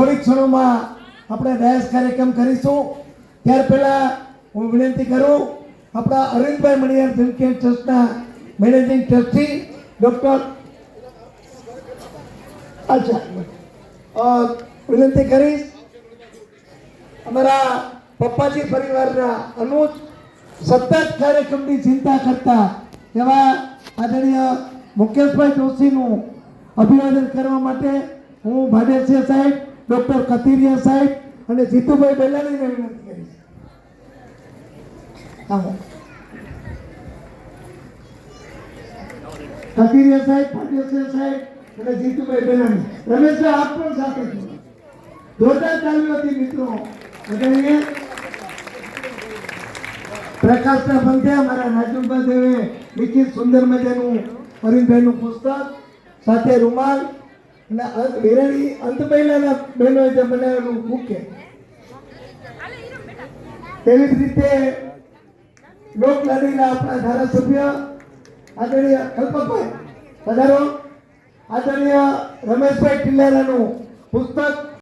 થોડીક ક્ષણોમાં આપણે ડાયસ કાર્યક્રમ કરીશું. ત્યાર પહેલા હું વિનંતી કરું, આપણા અરવિંદભાઈ મણિયાર ધનકેર ટ્રસ્ટના મેનેજિંગ ટ્રસ્ટી ડોક્ટર અચ્છા વિનંતી કરીશ. અમારા પપ્પાજી પરિવારના અનુજ સતત કાર્યક્રમની ચિંતા કરતા એવા આદરણીય મુકેશભાઈ જોશીનું અભિવાદન કરવા માટે હું ભાડેસિયા સાહેબ. ડૉક્ટર કતિરિયા સાહેબ અને જીતુભાઈ બેલાણીને વિનંતી કરી કતિરિયા સાહેબ ભાડેસિયા સાહેબ અને જીતુભાઈ બેલાણી. રમેશભાઈ, આપ પણ સાથે છો. જોરદાર ચાલ્યું હતી મિત્રો બધાએ પ્રકાશના પંથે અમારા રાજુભા દેવે લિખિત સુંદર મજાનું અરવિંદભાઈનું પુસ્તક સાથે રૂમાલ અને અંત વેરાણી અંત પહેલાના બહેનોએ જે બનાવેલું મુખ્ય. તેવી જ રીતે લોકલાડીના આપણા ધારાસભ્ય આદરણીય કલ્પકભાઈ પધારો. આદરણીય રમેશભાઈ ટિલ્લારાનું પુસ્તક